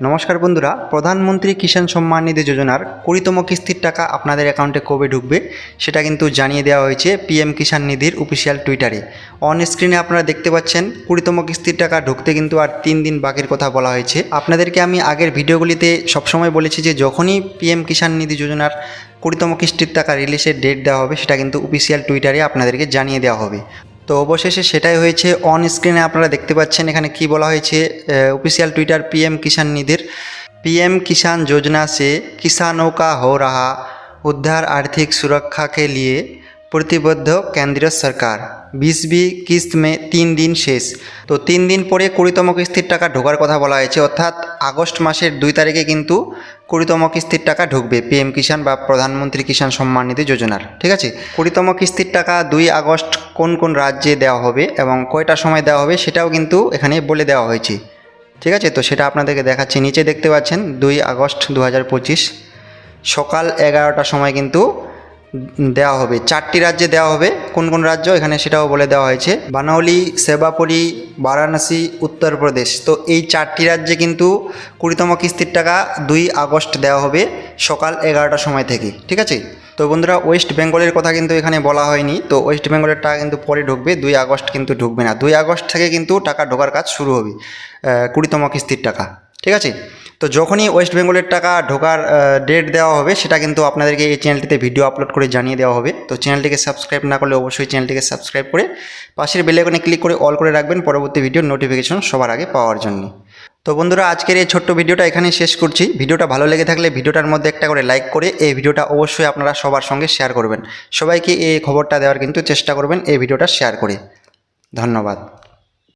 নমস্কার বন্ধুরা, প্রধানমন্ত্রী কিষাণ সম্মান নিধি যোজনার কুড়িতম কিস্তির টাকা আপনাদের অ্যাকাউন্টে কবে ঢুকবে সেটা কিন্তু জানিয়ে দেওয়া হয়েছে পিএম কিষাণ নিধির অফিসিয়াল টুইটারে অন স্ক্রিনে আপনারা দেখতে পাচ্ছেন, কুড়িতম কিস্তির টাকা ঢুকতে কিন্তু আর তিন দিন বাকির কথা বলা হয়েছে। আপনাদেরকে আমি আগের ভিডিওগুলিতে সবসময় বলেছি যে যখনই পিএম কিষাণ নিধি যোজনার কুড়িতম কিস্তির টাকা রিলিজের ডেট দেওয়া হবে, সেটা কিন্তু অফিসিয়াল টুইটারে আপনাদেরকে জানিয়ে দেওয়া হবে। তো অবশেষে সেটাই হয়েছে অন স্ক্রিনে আপনারা দেখতে পাচ্ছেন এখানে কি বলা হয়েছে অফিসিয়াল টুইটার पीएम किसान निधिर पीएम किसान योजना से किसानों का हो रहा उद्धार आर्थिक सुरक्षा के लिए प्रतिबद्ध केंद्र सरकार বিশবি কিস্ত মে তিন দিন শেষ তো তিন দিন পরে কুড়িতম কিস্তির টাকা ঢোকার কথা বলা হয়েছে অর্থাৎ আগস্ট মাসের দুই তারিখে কিন্তু কুড়িতম কিস্তির টাকা ঢুকবে। পিএম কিষাণ বা প্রধানমন্ত্রী কিষাণ সম্মান নিধি যোজনার। ঠিক আছে? কুড়িতম কিস্তির টাকা দুই আগস্ট কোন কোন রাজ্যে দেওয়া হবে এবং কয়টা সময় দেওয়া হবে সেটাও কিন্তু এখানে বলে দেওয়া হয়েছে। ঠিক আছে? তো সেটা আপনাদেরকে দেখাচ্ছি। নিচে দেখতে পাচ্ছেন দুই আগস্ট দু হাজার পঁচিশ সকাল এগারোটার সময় কিন্তু দেওয়া হবে, চারটি রাজ্যে দেওয়া হবে। কোন কোন রাজ্য? এখানে সেটাও বলে দেওয়া হয়েছে। বানাউলি সেবাপুরি বারাণসী উত্তরপ্রদেশ তো এই চারটি রাজ্যে কিন্তু কুড়িতম কিস্তির টাকা দুই আগস্ট দেওয়া হবে সকাল এগারোটার সময় থেকে, ঠিক আছে? তো বন্ধুরা, ওয়েস্ট বেঙ্গলের কথা কিন্তু এখানে বলা হয়নি। তো ওয়েস্ট বেঙ্গলের টাকা কিন্তু পরে ঢুকবে, দুই আগস্ট কিন্তু ঢুকবে না। দুই আগস্ট থেকে কিন্তু টাকা ঢোকার কাজ শুরু হবে কুড়িতম কিস্তির টাকা। ঠিক আছে? তো যখনই ওয়েস্ট বেঙ্গলের টাকা ঢোকার ডেট দেওয়া হবে, সেটা কিন্তু আপনাদেরকে এই চ্যানেলটিতে ভিডিও আপলোড করে জানিয়ে দেওয়া হবে। তো চ্যানেলটিকে সাবস্ক্রাইব না করলে অবশ্যই চ্যানেলটিকে সাবস্ক্রাইব করে পাশের বেলাইকনে ক্লিক করে অল করে রাখবেন পরবর্তী ভিডিওর নোটিফিকেশন সবার আগে পাওয়ার জন্য। তো বন্ধুরা, আজকের এই ছোট্ট ভিডিওটা এখানে শেষ করছি। ভিডিওটা ভালো লেগে থাকলে ভিডিওটার মধ্যে একটা করে লাইক করে এই ভিডিওটা অবশ্যই আপনারা সবার সঙ্গে শেয়ার করবেন। সবাইকে এই খবরটা দেওয়ার কিন্তু চেষ্টা করবেন এই ভিডিওটা শেয়ার করে। ধন্যবাদ।